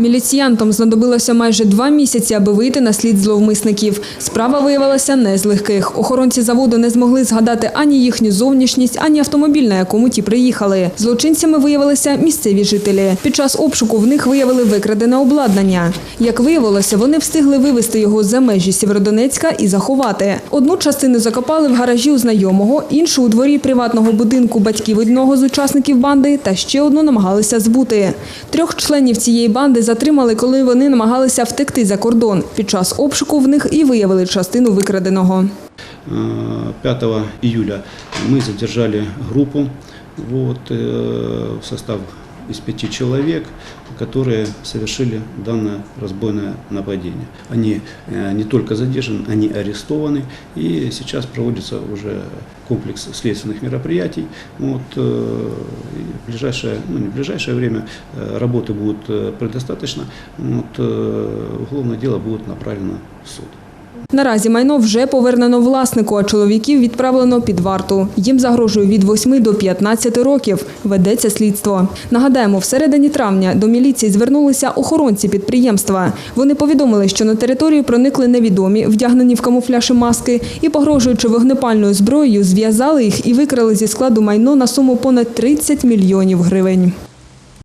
Міліціянтам знадобилося майже два місяці, аби вийти на слід зловмисників. Справа виявилася не з легких. Охоронці заводу не змогли згадати ані їхню зовнішність, ані автомобіль, на якому ті приїхали. Злочинцями виявилися місцеві жителі. Під час обшуку в них виявили викрадене обладнання. Як виявилося, вони встигли вивезти його за межі Сєвєродонецька і заховати. Одну частину закопали в гаражі у знайомого, іншу у дворі приватного будинку батьків одного з учасників банди та ще одну намагалися збути. Трьох членів цієї банди затримали, коли вони намагалися втекти за кордон. Під час обшуку в них і виявили частину викраденого. Э, 5 июля мы задержали группу вот, э, в состав из пяти человек, которые совершили данное разбойное нападение. Они э, не только задержаны, они арестованы, и сейчас проводится уже комплекс следственных мероприятий. Вот, э, в ближайшее, ну не в ближайшее время э, работы будет предостаточно, вот, уголовное дело будет направлено в суд. Наразі майно вже повернено власнику, а чоловіків відправлено під варту. Їм загрожує від 8 до 15 років. Ведеться слідство. Нагадаємо, всередині травня до міліції звернулися охоронці підприємства. Вони повідомили, що на територію проникли невідомі, вдягнені в камуфляж і маски, і, погрожуючи вогнепальною зброєю, зв'язали їх і викрали зі складу майно на суму понад 30 мільйонів гривень.